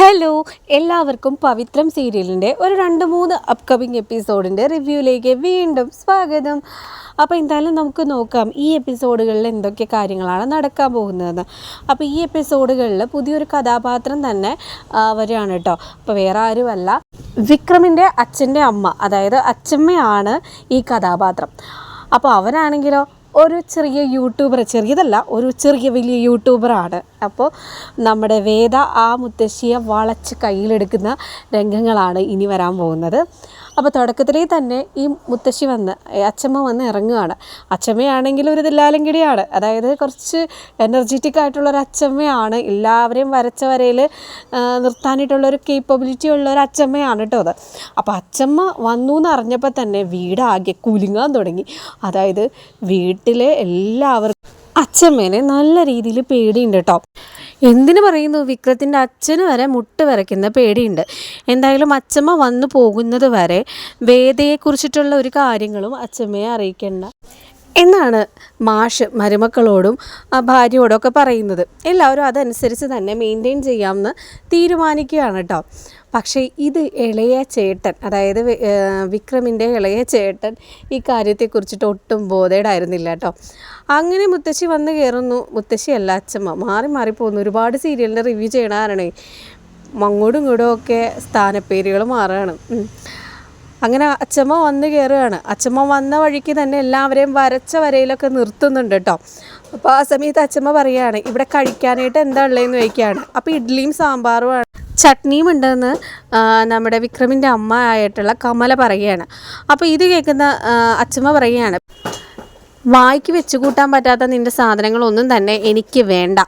Hello എല്ലാവർക്കും പവിത്രം സീരിയലിന്റെ ഒരു രണ്ട് മൂന്ന് അപ്കമിങ് എപ്പിസോഡിന്റെ റിവ്യൂയിലേക്ക് വീണ്ടും സ്വാഗതം. അപ്പോൾ എന്തായാലും നമുക്ക് നോക്കാം ഈ എപ്പിസോഡുകളിൽ എന്തൊക്കെ കാര്യങ്ങളാണ് നടക്കാൻ പോകുന്നതെന്ന്. അപ്പോൾ ഈ എപ്പിസോഡുകളിൽ പുതിയൊരു കഥാപാത്രം തന്നെ വരികയാണ് കേട്ടോ. അപ്പോൾ വേറെ ആരുമല്ല. വിക്രമിന്റെ അച്ഛന്റെ അമ്മ അതായത് അച്ഛമ്മയാണ് ഈ കഥാപാത്രം. അപ്പോൾ അവരാണെങ്കിലോ ഒരു ചെറിയ യൂട്യൂബർ ചെറിയതല്ല ഒരു ചെറിയ വലിയ യൂട്യൂബറാണ് അപ്പോൾ നമ്മുടെ വേദ ആ മുത്തശ്ശിയെ വളച്ച് കയ്യിലെടുക്കുന്ന രംഗങ്ങളാണ് ഇനി വരാൻ പോകുന്നത്. അപ്പോൾ തുടക്കത്തിലേ തന്നെ ഈ മുത്തശ്ശി വന്ന് അച്ഛമ്മ വന്ന് ഇറങ്ങുകയാണ്. അച്ചമ്മയാണെങ്കിൽ ഒരു ദില്ലാലങ്കിടിയാണ് അതായത് കുറച്ച് എനർജറ്റിക് ആയിട്ടുള്ള ഒരു അച്ചമ്മയാണ്. എല്ലാവരെയും വരച്ച വരയിൽ നിർത്താനായിട്ടുള്ള ഒരു കേപ്പബിലിറ്റി ഉള്ള ഒരു അച്ചമ്മയാണ് കേട്ടോ അത്. അപ്പോൾ അച്ചമ്മ വന്നു എന്ന് അറിഞ്ഞപ്പോൾ തന്നെ വീടാകെ കുലുങ്ങാൻ തുടങ്ങി. അതായത് വീട്ടിലെ എല്ലാവർക്കും അച്ചമ്മേനെ നല്ല രീതിയിൽ പേടിയുണ്ട് കേട്ടോ. എന്തിനു പറയുന്നു? വിക്രത്തിന്റെ അച്ഛന് വരെ മുട്ട് വരയ്ക്കുന്ന പേടിയുണ്ട്. എന്തായാലും അച്ഛമ്മ വന്നു പോകുന്നത് വരെ വേദയെക്കുറിച്ചിട്ടുള്ള ഒരു കാര്യങ്ങളും അച്ഛമ്മയെ അറിയിക്കേണ്ട. എന്നാണ് മാഷ് മരുമക്കളോടും ആ ഭാര്യയോടും ഒക്കെ പറയുന്നത്. എല്ലാവരും അതനുസരിച്ച് തന്നെ മെയിന്റെയിൻ ചെയ്യാമെന്ന് തീരുമാനിക്കുകയാണ് കേട്ടോ പക്ഷേ ഇത് ഇളയ ചേട്ടൻ അതായത് വിക്രമിന്റെ ഇളയ ചേട്ടൻ ഈ കാര്യത്തെക്കുറിച്ചിട്ട് ഒട്ടും ബോധേടായിരുന്നില്ല കേട്ടോ. അങ്ങനെ മുത്തശ്ശി വന്ന് കയറുന്നു. മുത്തശ്ശിയല്ല അച്ഛമ്മ. മാറി മാറി പോകുന്നു. ഒരുപാട് സീരിയലിന്റെ റിവ്യൂ ചെയ്യണ കാരണേ അങ്ങോട്ടും ഇങ്ങോട്ടും ഒക്കെ സ്ഥാനപ്പേരുകൾ മാറുകയാണ്. അങ്ങനെ അച്ചമ്മ വന്ന് കയറുകയാണ്. അച്ചമ്മ വന്ന വഴിക്ക് തന്നെ എല്ലാവരെയും വരച്ച വരയിലൊക്കെ നിർത്തുന്നുണ്ട് കേട്ടോ. അപ്പോൾ ആ സമയത്ത് അച്ചമ്മ പറയുകയാണ് ഇവിടെ കഴിക്കാനായിട്ട് എന്താ ഉള്ളതെന്ന് ചോദിക്കുകയാണ്. അപ്പോൾ ഇഡ്ഡലിയും സാമ്പാറുമാണ്. ചട്നിയും ഉണ്ടെന്ന് നമ്മുടെ വിക്രമിന്റെ അമ്മ ആയിട്ടുള്ള കമല പറയുകയാണ്. അപ്പോൾ ഇത് കേൾക്കുന്ന അച്ഛമ്മ പറയുകയാണ് വായിക്ക് വെച്ച് കൂട്ടാൻ പറ്റാത്ത നിന്റെ സാധനങ്ങളൊന്നും തന്നെ എനിക്ക് വേണ്ട.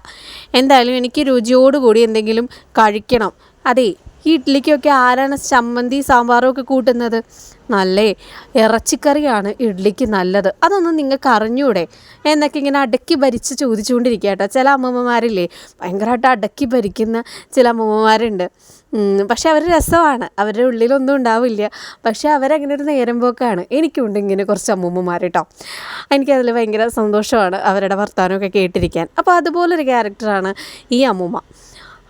എന്തായാലും എനിക്ക് രുചിയോടുകൂടി എന്തെങ്കിലും കഴിക്കണം. അതെ ഈ ഇഡ്ഡലിക്കൊക്കെ ആരാണ് ചമ്മന്തി സാമ്പാറും ഒക്കെ കൂട്ടുന്നത്? നല്ലേ ഇറച്ചിക്കറിയാണ് ഇഡ്ഡലിക്ക് നല്ലത്. അതൊന്നും നിങ്ങൾക്ക് അറിഞ്ഞൂടെ? എന്നൊക്കെ ഇങ്ങനെ അടക്കി ഭരിച്ച് ചോദിച്ചുകൊണ്ടിരിക്കുക കേട്ടോ ചില അമ്മമ്മമാരില്ലേ ഭയങ്കരമായിട്ട് അടക്കി ഭരിക്കുന്ന ചില അമ്മമ്മമാരുണ്ട്. പക്ഷെ അവർ രസമാണ്. അവരുടെ ഉള്ളിലൊന്നും ഉണ്ടാവില്ല. പക്ഷെ അവരങ്ങനെ ഒരു നേരം പോക്കാണ്. എനിക്കുണ്ട് ഇങ്ങനെ കുറച്ച് അമ്മൂമ്മമാർ കേട്ടോ എനിക്കതിൽ ഭയങ്കര സന്തോഷമാണ് അവരുടെ വർത്തമാനമൊക്കെ കേട്ടിരിക്കാൻ. അപ്പോൾ അതുപോലൊരു ക്യാരക്ടറാണ് ഈ അമ്മൂമ്മ.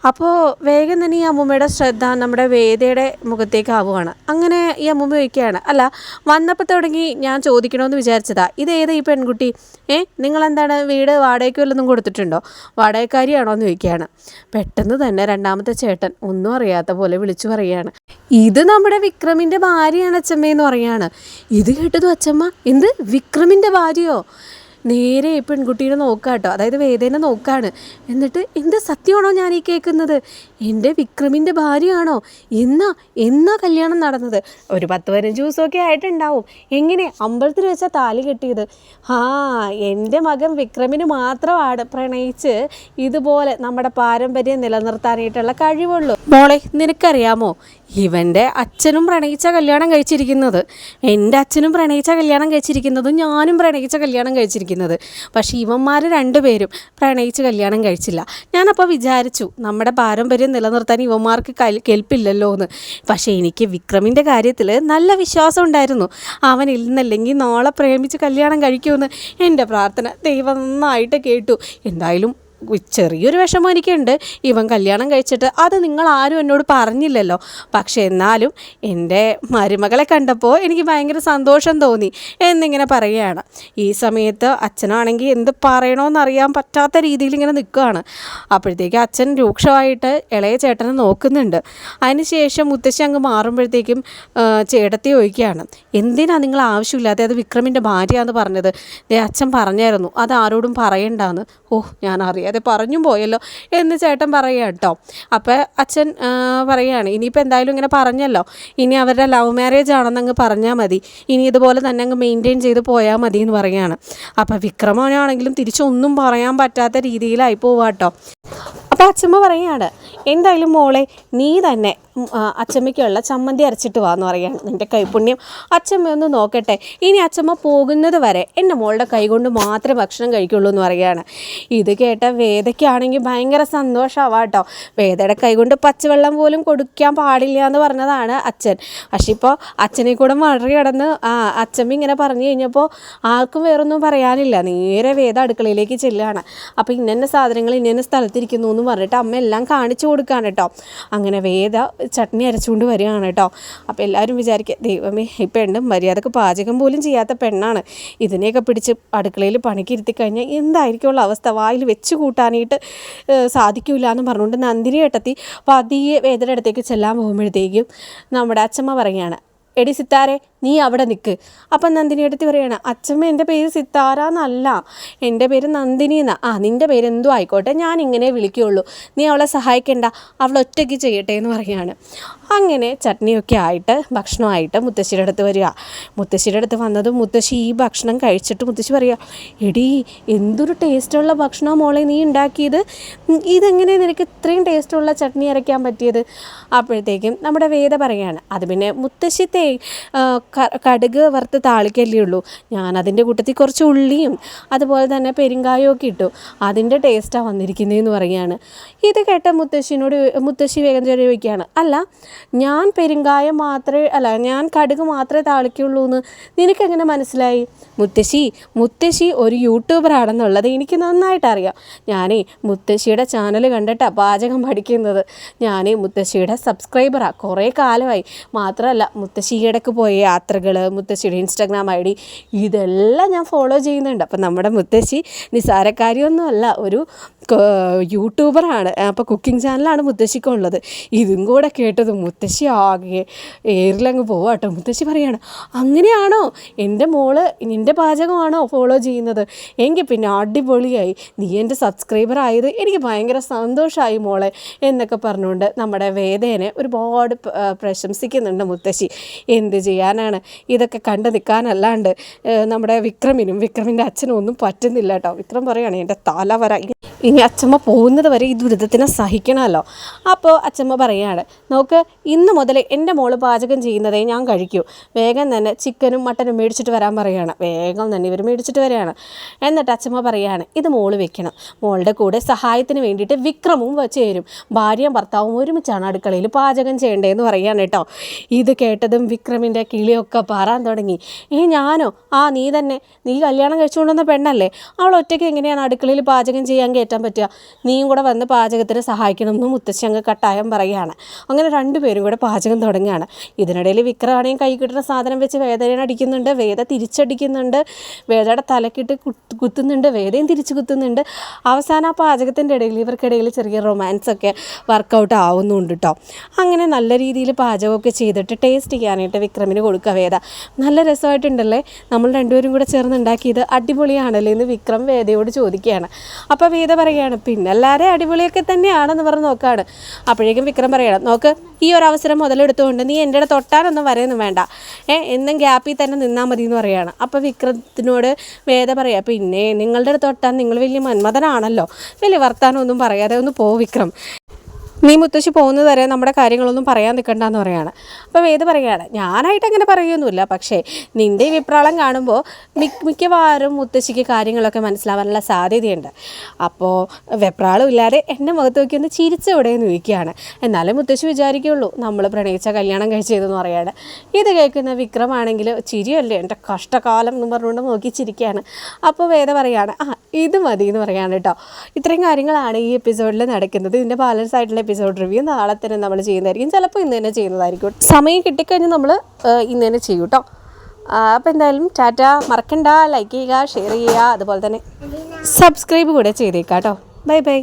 അപ്പോൾ വേഗം തന്നെ ഈ അമ്മൂമ്മയുടെ ശ്രദ്ധ നമ്മുടെ വേദയുടെ മുഖത്തേക്ക് ആവുകയാണ്. അങ്ങനെ ഈ അമ്മൂമ്മ ചോദിക്കുകയാണ് അല്ല വന്നപ്പോൾ തുടങ്ങി ഞാൻ ചോദിക്കണമെന്ന് വിചാരിച്ചതാ. ഇതേതാ ഈ പെൺകുട്ടി? ഏ നിങ്ങളെന്താണ് വീട് വാടകയ്ക്ക് വല്ലതും കൊടുത്തിട്ടുണ്ടോ? വാടകക്കാരിയാണോ എന്ന് ചോദിക്കുകയാണ്. പെട്ടെന്ന് തന്നെ രണ്ടാമത്തെ ചേട്ടൻ ഒന്നും അറിയാത്ത പോലെ വിളിച്ചു പറയുകയാണ് ഇത് നമ്മുടെ വിക്രമിന്റെ ഭാര്യയാണ് അച്ചമ്മയെന്ന് പറയാണ്. ഇത് കേട്ടതും അച്ചമ്മ എന്ത്? വിക്രമിന്റെ ഭാര്യയോ? നേരെ പെൺകുട്ടീനെ നോക്കാട്ടോ. കേട്ടോ അതായത് വേദേനെ നോക്കാണ്. എന്നിട്ട് എന്ത് സത്യമാണോ ഞാൻ ഈ കേൾക്കുന്നത്? എന്റെ വിക്രമിന്റെ ഭാര്യയാണോ? എന്നാ എന്നാ കല്യാണം നടന്നത്? ഒരു പത്ത് പതിനഞ്ച് ദിവസമൊക്കെ ആയിട്ടുണ്ടാവും. എങ്ങനെ അമ്പലത്തിൽ വെച്ചാൽ താലി കെട്ടിയത്? ആ എന്റെ മകൻ വിക്രമിന് മാത്രമാണ് പ്രണയിച്ച് ഇതുപോലെ നമ്മുടെ പാരമ്പര്യം നിലനിർത്താനായിട്ടുള്ള കഴിവുള്ളൂ. മോളെ നിനക്കറിയാമോ? ഇവന്റെ അച്ഛനും പ്രണയിച്ച കല്യാണം കഴിച്ചിരിക്കുന്നത്. എന്റെ അച്ഛനും പ്രണയിച്ച കല്യാണം കഴിച്ചിരിക്കുന്നതും ഞാനും പ്രണയിച്ച കല്യാണം കഴിച്ചിരിക്കുന്നത്. പക്ഷേ ഇവന്മാർ രണ്ടുപേരും പ്രണയിച്ച് കല്യാണം കഴിച്ചില്ല. ഞാനപ്പോൾ വിചാരിച്ചു നമ്മുടെ പാരമ്പര്യം നിലനിർത്താൻ ഇവന്മാർക്ക് കൽ കെൽപ്പില്ലല്ലോ എന്ന്. പക്ഷേ എനിക്ക് വിക്രമിന്റെ കാര്യത്തിൽ നല്ല വിശ്വാസം ഉണ്ടായിരുന്നു. അവൻ ഇന്നല്ലെങ്കിൽ നാളെ പ്രേമിച്ച് കല്യാണം കഴിക്കുമെന്ന് എന്റെ പ്രാർത്ഥന ദൈവം നന്നായിട്ട് കേട്ടു. എന്തായാലും ചെറിയൊരു വിഷമം എനിക്കുണ്ട്. ഇവൻ കല്യാണം കഴിച്ചിട്ട് അത് നിങ്ങൾ ആരും എന്നോട് പറഞ്ഞില്ലല്ലോ. പക്ഷേ എന്നാലും എന്റെ മരുമകളെ കണ്ടപ്പോൾ എനിക്ക് ഭയങ്കര സന്തോഷം തോന്നി എന്നിങ്ങനെ പറയുകയാണ്. ഈ സമയത്ത് അച്ഛനാണെങ്കിൽ എന്ത് പറയണമെന്നറിയാൻ പറ്റാത്ത രീതിയിൽ ഇങ്ങനെ നിൽക്കുകയാണ്. അപ്പോഴത്തേക്ക് അച്ഛൻ രൂക്ഷമായിട്ട് ഇളയ ചേട്ടനെ നോക്കുന്നുണ്ട്. അതിനുശേഷം മുത്തശ്ശി അങ്ങ് മാറുമ്പോഴത്തേക്കും ചേട്ടത്തി ചോദിക്കുകയാണ് എന്തിനാണ് നിങ്ങൾ ആവശ്യമില്ലാതെ അത് വിക്രമിന്റെ ഭാര്യയാണെന്ന് പറഞ്ഞത്? അച്ഛൻ പറഞ്ഞായിരുന്നു അത് ആരോടും പറയണ്ടാന്ന്. ഓ ഞാൻ അറിയാതെ പറഞ്ഞും പോയല്ലോ എന്ന് ചേട്ടൻ പറയുക കേട്ടോ. അപ്പോൾ അച്ഛൻ പറയുകയാണ് ഇനിയിപ്പോൾ എന്തായാലും ഇങ്ങനെ പറഞ്ഞല്ലോ. ഇനി അവരുടെ ലവ് മാരേജ് ആണെന്ന് അങ്ങ് പറഞ്ഞാൽ മതി. ഇനി ഇതുപോലെ തന്നെ അങ്ങ് മെയിന്റെയിൻ ചെയ്ത് പോയാൽ മതി എന്ന് പറയുകയാണ്. അപ്പോൾ വിക്രമനാണെങ്കിലും തിരിച്ചൊന്നും പറയാൻ പറ്റാത്ത രീതിയിലായി പോവാട്ടോ അപ്പോൾ അച്ഛമ്മ പറയുകയാണ് എന്തായാലും മോളെ നീ തന്നെ അച്ചമ്മയ്ക്കുള്ള ചമ്മന്തി അരച്ചിട്ട് വാന്ന് പറയാണ് നിന്റെ കൈപുണ്യം. അച്ചമ്മ ഒന്ന് നോക്കട്ടെ ഇനി അച്ചമ്മ പോകുന്നത് വരെ എന്റെ മോളുടെ കൈ കൊണ്ട് മാത്രമേ ഭക്ഷണം കഴിക്കുള്ളൂ എന്ന് പറയുകയാണ് ഇത് കേട്ട വേദയ്ക്കാണെങ്കിൽ ഭയങ്കര സന്തോഷമാവാം കേട്ടോ വേദയുടെ കൈ കൊണ്ട് പച്ചവെള്ളം പോലും കൊടുക്കാൻ പാടില്ല എന്ന് പറഞ്ഞതാണ് അച്ഛൻ. പക്ഷെ ഇപ്പോൾ അച്ഛനെ കൂടെ മറികടന്ന് ആ അച്ഛമ്മ ഇങ്ങനെ പറഞ്ഞു കഴിഞ്ഞപ്പോൾ ആർക്കും വേറൊന്നും പറയാനില്ല. നേരെ വേദ അടുക്കളയിലേക്ക് ചെല്ലുകയാണ് അപ്പോൾ ഇന്ന സാധനങ്ങൾ ഇന്ന സ്ഥലത്തിരിക്കുന്നു എന്ന് പറഞ്ഞിട്ട് അമ്മ എല്ലാം കാണിച്ചു കൊടുക്കുകയാണ് കേട്ടോ. അങ്ങനെ വേദ ചട്നി അരച്ചുകൊണ്ട് വരികയാണ് കേട്ടോ. അപ്പോൾ എല്ലാവരും വിചാരിക്കുക ദൈവമേ ഈ പെണ്ണ് മര്യാദയ്ക്ക് പാചകം പോലും ചെയ്യാത്ത പെണ്ണാണ്. ഇതിനെയൊക്കെ പിടിച്ച് അടുക്കളയിൽ പണിക്കിരുത്തി കഴിഞ്ഞാൽ എന്തായിരിക്കുള്ള അവസ്ഥ? വായിൽ വെച്ച് കൂട്ടാനായിട്ട് സാധിക്കില്ല എന്ന് പറഞ്ഞുകൊണ്ട് നന്ദിനി ഏട്ടത്തി പതിയെ വേദന അടുത്തേക്ക് ചെല്ലാൻ പോകുമ്പോഴത്തേക്കും നമ്മുടെ അച്ഛമ്മ പറയുകയാണ് എടി സിത്താരെ നീ അവിടെ നിൽക്ക് അപ്പം നന്ദിനി എടുത്ത് പറയണം അച്ഛമ്മ എന്റെ പേര് സിത്താര എന്നല്ല. എന്റെ പേര് നന്ദിനി എന്നാ. ആ നിന്റെ പേര് എന്തോ ആയിക്കോട്ടെ ഞാൻ ഇങ്ങനെ വിളിക്കുകയുള്ളൂ നീ അവളെ സഹായിക്കണ്ട അവൾ ഒറ്റയ്ക്ക് ചെയ്യട്ടെ എന്ന് പറയാണ്. അങ്ങനെ ചട്നിയൊക്കെ ആയിട്ട് ഭക്ഷണമായിട്ട് മുത്തശ്ശിയുടെ അടുത്ത് വരിക. മുത്തശ്ശിയുടെ അടുത്ത് വന്നതും മുത്തശ്ശി ഈ ഭക്ഷണം കഴിച്ചിട്ട് മുത്തശ്ശി പറയുക എടി എന്തൊരു ടേസ്റ്റുള്ള ഭക്ഷണം മോളെ നീ ഉണ്ടാക്കിയത്? ഇതെങ്ങനെ നിനക്ക് ഇത്രയും ടേസ്റ്റുള്ള ചട്നി അരയ്ക്കാൻ പറ്റിയത്? അപ്പോഴത്തേക്കും നമ്മുടെ വേദ പറയാണ് അത് പിന്നെ മുത്തശ്ശി തേ ആ, കടുക് വറുത്ത് താളിക്കല്ലേ ഉള്ളൂ. ഞാൻ അതിന്റെ കൂട്ടത്തിൽ കുറച്ച് ഉള്ളിയും അതുപോലെ തന്നെ പെരുങ്കായവും ഒക്കെ ഇട്ടു. അതിന്റെ ടേസ്റ്റാണ് വന്നിരിക്കുന്നതെന്ന് പറയുകയാണ്. ഇത് കേട്ട മുത്തശ്ശിനോട് മുത്തശ്ശി വേഗം ചോദിക്കുകയാണ്. അല്ല ഞാൻ പെരുങ്കായം മാത്രമേ അല്ല ഞാൻ കടുക് മാത്രമേ താളിക്കുള്ളൂ എന്ന് നിനക്കെങ്ങനെ മനസ്സിലായി? മുത്തശ്ശി മുത്തശ്ശി ഒരു യൂട്യൂബർ ആണെന്നുള്ളത് എനിക്ക് നന്നായിട്ട് അറിയാം. ഞാനേ മുത്തശ്ശിയുടെ ചാനൽ കണ്ടിട്ടാണ് പാചകം പഠിക്കുന്നത്. ഞാൻ മുത്തശ്ശിയുടെ സബ്സ്ക്രൈബറാണ് കുറേ കാലമായി. മാത്രമല്ല മുത്തശ്ശി ഇടയ്ക്ക് പോയ യാത്രകൾ മുത്തശ്ശിയുടെ ഇൻസ്റ്റാഗ്രാം ഐ ഡി ഇതെല്ലാം ഞാൻ ഫോളോ ചെയ്യുന്നുണ്ട്. അപ്പം നമ്മുടെ മുത്തശ്ശി നിസ്സാരക്കാരിയൊന്നുമല്ല ഒരു യൂട്യൂബറാണ്. അപ്പോൾ കുക്കിംഗ് ചാനലാണ് മുത്തശ്ശിക്കുള്ളത്. ഇതും കൂടെ കേട്ടത് മുത്തശ്ശി ആകെ ഏറിലങ്ങ് പോവാട്ടോ. മുത്തശ്ശി പറയാണ് അങ്ങനെയാണോ? എന്റെ മോൾ നിന്റെ പാചകമാണോ ഫോളോ ചെയ്യുന്നത്? എങ്കിൽ പിന്നെ അടിപൊളിയായി. നീ എന്റെ സബ്സ്ക്രൈബർ ആയത് എനിക്ക് ഭയങ്കര സന്തോഷമായി മോളെ എന്നൊക്കെ പറഞ്ഞുകൊണ്ട് നമ്മുടെ വേദേനെ ഒരുപാട് പ്രശംസിക്കുന്നുണ്ട് മുത്തശ്ശി. എന്ത് ചെയ്യാനാണ്? ഇതൊക്കെ കണ്ടു നിൽക്കാനല്ലാണ്ട് നമ്മുടെ വിക്രമിനും വിക്രമിന്റെ അച്ഛനും ഒന്നും പറ്റുന്നില്ല കേട്ടോ വിക്രം പറയുകയാണ് എന്റെ തല വര ഇനി- അച്ഛമ്മ പോകുന്നത് വരെ ഈ ദുരിതത്തിനെ സഹിക്കണമല്ലോ. അപ്പോൾ അച്ഛമ്മ പറയുകയാണ് നോക്ക് ഇന്ന് മുതൽ എന്റെ മോൾ പാചകം ചെയ്യുന്നതേ ഞാൻ കഴിക്കൂ. വേഗം തന്നെ ചിക്കനും മട്ടനും മേടിച്ചിട്ട് വരാൻ പറയുകയാണ് വേഗം തന്നെ ഇവർ മേടിച്ചിട്ട് വരികയാണ് എന്നിട്ട് അച്ഛമ്മ പറയുകയാണ് ഇത് മോൾ വെക്കണം. മോളുടെ കൂടെ സഹായത്തിന് വേണ്ടിയിട്ട് വിക്രമും ചേരും. ഭാര്യയും ഭർത്താവും ഒരുമിച്ചാണ് അടുക്കളയിൽ പാചകം ചെയ്യേണ്ടതെന്ന് പറയുകയാണ് കേട്ടോ. ഇത് കേട്ടതും വിക്രമിന്റെ കിളിയൊക്കെ പാറാൻ തുടങ്ങി. ഏ ഞാനോ? ആ നീ തന്നെ. നീ കല്യാണം കഴിച്ചുകൊണ്ടുവന്ന പെണ്ണല്ലേ? അവൾ ഒറ്റയ്ക്ക് എങ്ങനെയാണ് അടുക്കളയിൽ പാചകം ചെയ്യാൻ കയറ്റാൻ പറ്റുക. നീയും കൂടെ വന്ന് പാചകത്തിന് സഹായിക്കണം എന്ന് മുത്തശ്ശി അങ്ങ് കട്ടായം പറയുകയാണ്. അങ്ങനെ രണ്ടുപേരും കൂടെ പാചകം തുടങ്ങുകയാണ്. ഇതിനിടയിൽ വിക്രമാണെങ്കിൽ കൈ കിട്ടുന്ന സാധനം വെച്ച് വേദനയെ അടിക്കുന്നുണ്ട് വേദ തിരിച്ചടിക്കുന്നുണ്ട് വേദയുടെ തലക്കിട്ട് കുത്ത് കുത്തുന്നുണ്ട് വേദയും തിരിച്ചു കുത്തുന്നുണ്ട്. അവസാനം ആ പാചകത്തിന്റെ ഇടയിൽ ഇവർക്കിടയിൽ ചെറിയ റൊമാൻസൊക്കെ വർക്കൗട്ട് ആവുന്നുണ്ട് കേട്ടോ അങ്ങനെ നല്ല രീതിയിൽ പാചകമൊക്കെ ചെയ്തിട്ട് ടേസ്റ്റ് ചെയ്യാനായിട്ട് വിക്രമിന് കൊടുക്കുക വേദ. നല്ല രസമായിട്ടുണ്ടല്ലേ? നമ്മൾ രണ്ടുപേരും കൂടെ ചേർന്ന് ഉണ്ടാക്കിയത് അടിപൊളിയാണല്ലേ എന്ന് വിക്രം വേദയോട് ചോദിക്കുകയാണ്. അപ്പോൾ വേദ പറയുകയാണ്. പിന്നല്ലാതെ അടിപൊളിയൊക്കെ തന്നെയാണെന്ന് പറഞ്ഞ് നോക്കുകയാണ് അപ്പോഴേക്കും വിക്രം പറയണം നോക്ക് ഈ ഒരു അവസരം മുതലെടുത്തുകൊണ്ട് നീ എന്റെ തൊട്ടാനൊന്നും വരെയൊന്നും വേണ്ട. ഏ എന്നും ഗ്യാപ്പിൽ തന്നെ നിന്നാൽ മതി എന്ന് പറയുകയാണ്. അപ്പോൾ വിക്രത്തിനോട് വേദ പറയാം പിന്നെ നിങ്ങളുടെ തൊട്ടാൻ നിങ്ങൾ വലിയ മന്മഥനാണല്ലോ. വലിയ വർത്താനമൊന്നും പറയാതെ ഒന്ന് പോ വിക്രം. നീ മുത്തശ്ശി പോകുന്നത് വരെ നമ്മുടെ കാര്യങ്ങളൊന്നും പറയാൻ നിൽക്കണ്ടെന്ന് പറയാണ്. അപ്പം ഏത് പറയുകയാണ്? ഞാനായിട്ട് അങ്ങനെ പറയുകയൊന്നുമില്ല. പക്ഷേ നിന്റെ വിപ്രാളം കാണുമ്പോൾ മിക്ക മിക്കവാറും മുത്തശ്ശിക്ക് കാര്യങ്ങളൊക്കെ മനസ്സിലാവാനുള്ള സാധ്യതയുണ്ട്. അപ്പോൾ വെപ്രാളം ഇല്ലാതെ എന്റെ മുഖത്ത് നോക്കി ഒന്ന് ചിരിച്ചവിടെ നിൽക്കുകയാണ് എന്നാലും മുത്തശ്ശി വിചാരിക്കുള്ളൂ നമ്മൾ പ്രണയിച്ച കല്യാണം കഴിച്ചതെന്ന് പറയാണ്. ഇത് കേൾക്കുന്ന വിക്രമാണെങ്കിൽ ചിരിയല്ലേ? എന്റെ കഷ്ടകാലം എന്ന് പറഞ്ഞുകൊണ്ട് നോക്കി ചിരിക്കുകയാണ്. അപ്പോൾ വേദ പറയുകയാണ് ആ ഇത് മതി എന്ന് പറയാണ് കേട്ടോ. ഇത്രയും കാര്യങ്ങളാണ് ഈ എപ്പിസോഡിൽ നടക്കുന്നത്. ഇതിന്റെ ബാലൻസ് ആയിട്ടുള്ള എപ്പിസോഡ് റിവ്യൂ നാളെ തന്നെ നമ്മൾ ചെയ്യുന്നതായിരിക്കും. ചിലപ്പോൾ ഇന്ന് തന്നെ ചെയ്യുന്നതായിരിക്കും. സമയം കിട്ടിക്കഴിഞ്ഞാൽ നമ്മൾ ഇന്ന് തന്നെ ചെയ്യും കേട്ടോ അപ്പോൾ എന്തായാലും ടാറ്റ മറക്കണ്ട. ലൈക്ക് ചെയ്യുക ഷെയർ ചെയ്യുക അതുപോലെ തന്നെ സബ്സ്ക്രൈബ് കൂടെ ചെയ്തേക്കാം കേട്ടോ ബൈ ബൈ